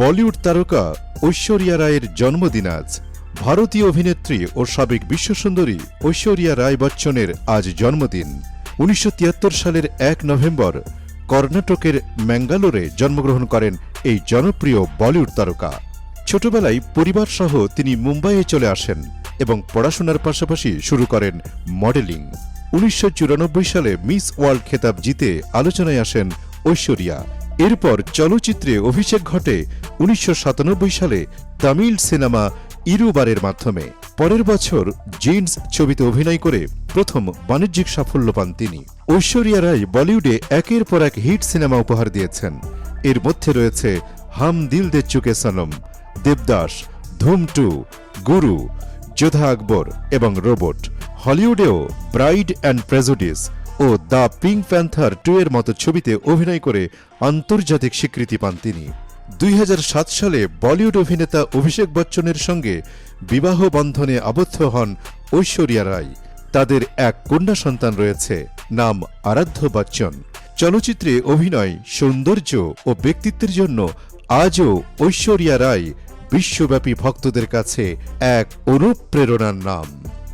বলিউড তারকা ঐশ্বরিয়া রায়ের জন্মদিন আজ। ভারতীয় অভিনেত্রী ও সাবেক বিশ্বসুন্দরী ঐশ্বরিয়া রায় বচ্চনের আজ জন্মদিন। উনিশশো তিয়াত্তর সালের এক নভেম্বর কর্ণাটকের ম্যাঙ্গালোরে জন্মগ্রহণ করেন এই জনপ্রিয় বলিউড তারকা। ছোটবেলায় পরিবারসহ তিনি মুম্বাইয়ে চলে আসেন এবং পড়াশোনার পাশাপাশি শুরু করেন মডেলিং। উনিশশো চুরানব্বই সালে মিস ওয়ার্ল্ড খেতাব জিতে আলোচনায় আসেন ঐশ্বরিয়া। এরপর চলচ্চিত্রে অভিষেক ঘটে উনিশশো সাতানব্বই সালে তামিল সিনেমা ইরুবারের মাধ্যমে। পরের বছর জিন্স ছবিতে অভিনয় করে প্রথম বাণিজ্যিক সাফল্য পান তিনি। ঐশ্বরিয়া রায় বলিউডে একের পর এক হিট সিনেমা উপহার দিয়েছেন। এর মধ্যে রয়েছে হাম দিল দে চুকে সনম, দেবদাস, ধুম টু, গুরু, যোধা আকবর এবং রোবট। হলিউডেও ব্রাইড অ্যান্ড প্রেজুডিস ও দ্য পিঙ্ক প্যান্থার টু এর মতো ছবিতে অভিনয় করে আন্তর্জাতিক স্বীকৃতি পান তিনি। দুই হাজার সাত সালে বলিউড অভিনেতা অভিষেক বচ্চনের সঙ্গে বিবাহ বন্ধনে আবদ্ধ হন ঐশ্বরিয়া রায়। তাদের এক কন্যা সন্তান রয়েছে, নাম আরাধ্য বচ্চন। চলচ্চিত্রে অভিনয়, সৌন্দর্য ও ব্যক্তিত্বের জন্য আজও ঐশ্বরিয়া রায় বিশ্বব্যাপী ভক্তদের কাছে এক অনুপ্রেরণার নাম।